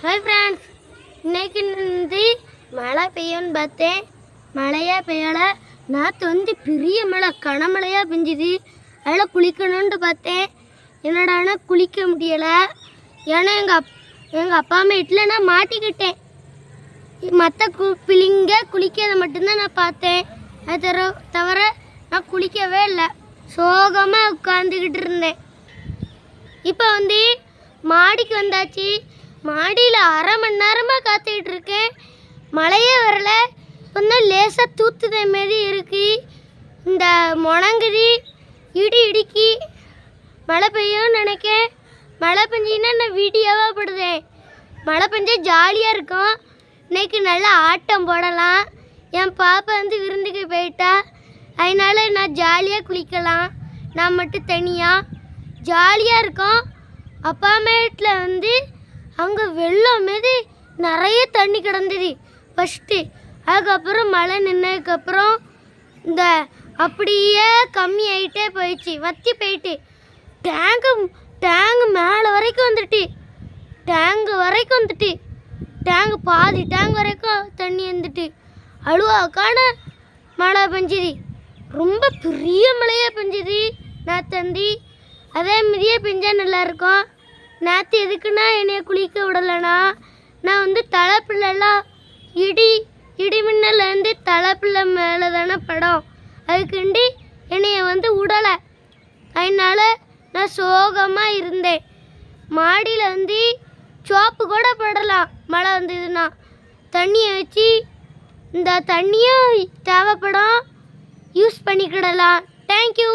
Hi friends இன்னைக்கு வந்து மழை பெய்யும்னு பார்த்தேன். மழையே பெய்யலை. நாற்று வந்து பெரிய மழை கனமழையாக பெஞ்சுது. அதில் குளிக்கணும்னு பார்த்தேன். என்னடானா குளிக்க முடியலை. ஏன்னா எங்கள் அப் எங்கள் அப்பா அம்மா வீட்டில் நான் மாட்டிக்கிட்டேன். மற்ற கு பிள்ளைங்க குளிக்கிறத மட்டும்தான் நான் பார்த்தேன். அது தவிர தவிர நான் குளிக்கவே இல்லை. சோகமாக உட்காந்துக்கிட்டு இருந்தேன். இப்போ வந்து மாடிக்கு வந்தாச்சு. மாடியில் அரை மணி நேரமாக காத்துக்கிட்டு இருக்கேன். மழையே வரல. கொஞ்சம் லேசாக தூத்துத மாரி இருக்கு. இந்த முணங்குதி இடி இடிக்கி. மழை பெய்யும்னு நினைக்கேன். மழை பெஞ்சின்னா நான் வீடியோவாக போடுதேன் மழை பெஞ்சா ஜாலியாக இருக்கும். இன்னைக்கு நல்லா ஆட்டம் போடலாம். என் பாப்பா வந்து விருந்துக்கு போயிட்டா. அதனால நான் ஜாலியாக குளிக்கலாம். நான் மட்டும் தனியாக ஜாலியாக இருக்கும். அப்பா அம்மா வீட்டில் வந்து அங்கே வெள்ளம் மாரி நிறைய தண்ணி கிடந்தது. ஃபஸ்ட்டு அதுக்கப்புறம் மழை நின்னதுக்கப்புறம் இந்த அப்படியே கம்மி ஆகிட்டே போயிடுச்சு. வத்தி போயிட்டு டேங்கு டேங்கு மேலே வரைக்கும் வந்துட்டு டேங்கு வரைக்கும் வந்துட்டு டேங்கு பாதி டேங்க் வரைக்கும் தண்ணி வந்துட்டு அழுவாக்கான மழை பெஞ்சுது. ரொம்ப பெரிய மழையாக பெஞ்சுது நான் தந்தி. அதே மாதிரியே பெஞ்சால் நல்லா இருக்கும். நேற்று எதுக்குன்னா என்னைய குளிக்க விடலைனா? நான் வந்து தலைப்பிள்ளலாம் இடி இடி மின்னல் தலைப்பிள்ளை மேலே தானே படம். அதுக்குண்டி என்னைய வந்து விடலை அதனால நான் சோகமாக இருந்தேன். மாடியில் வந்து சோப்பு கூட படலாம். மழை வந்ததுன்னா தண்ணியை வச்சு இந்த தண்ணியும் தேவைப்படும். யூஸ் பண்ணிக்கிடலாம். தேங்க்யூ